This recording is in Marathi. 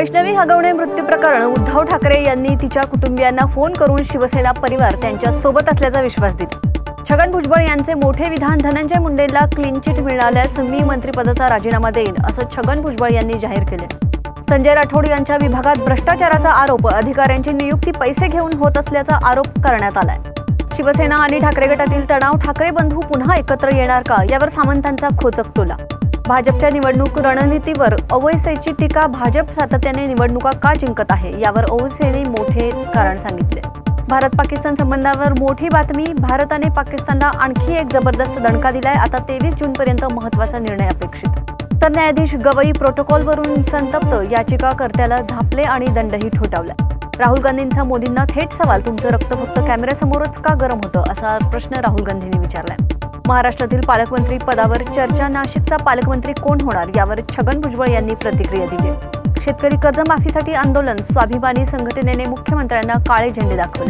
वैष्णवी हगवणे मृत्यू प्रकरण उद्धव ठाकरे यांनी तिच्या कुटुंबियांना फोन करून शिवसेना परिवार त्यांच्यासोबत असल्याचा विश्वास दिला. छगन भुजबळ यांचे मोठे विधान धनंजय मुंडेला क्लीन चिट मिळाल्यास मी मंत्रिपदाचा राजीनामा देईन असं छगन भुजबळ यांनी जाहीर केले. संजय राठोड यांच्या विभागात भ्रष्टाचाराचा आरोप अधिकाऱ्यांची नियुक्ती पैसे घेऊन होत असल्याचा आरोप करण्यात आलाय. शिवसेना आणि ठाकरे गटातील तणाव ठाकरे बंधू पुन्हा एकत्र येणार का? यावर सामंतांचा खोचक टोला. भाजपच्या निवडणूक रणनीतीवर ओवैसीची टीका भाजप सातत्याने निवडणुका का जिंकत आहे यावर ओवैसीने मोठे कारण सांगितले. भारत पाकिस्तान संबंधावर मोठी बातमी भारताने पाकिस्तानला आणखी एक जबरदस्त दणका दिलाय आता तेवीस जूनपर्यंत महत्त्वाचा निर्णय अपेक्षित. तर न्यायाधीश गवई प्रोटोकॉलवरून संतप्त याचिकाकर्त्याला झापले आणि दंडही ठोठावला. राहुल गांधींचा मोदींना थेट सवाल तुमचं रक्त फक्त कॅमेऱ्यासमोरच का गरम होतं? असा प्रश्न राहुल गांधींनी विचारलाय. महाराष्ट्रातील पालकमंत्री पदावर चर्चा नाशिकचा पालकमंत्री कोण होणार यावर छगन भुजबळ यांनी प्रतिक्रिया दिली. शेतकरी कर्जमाफीसाठी आंदोलन स्वाभिमानी संघटनेने मुख्यमंत्र्यांना काळे झेंडे दाखवले.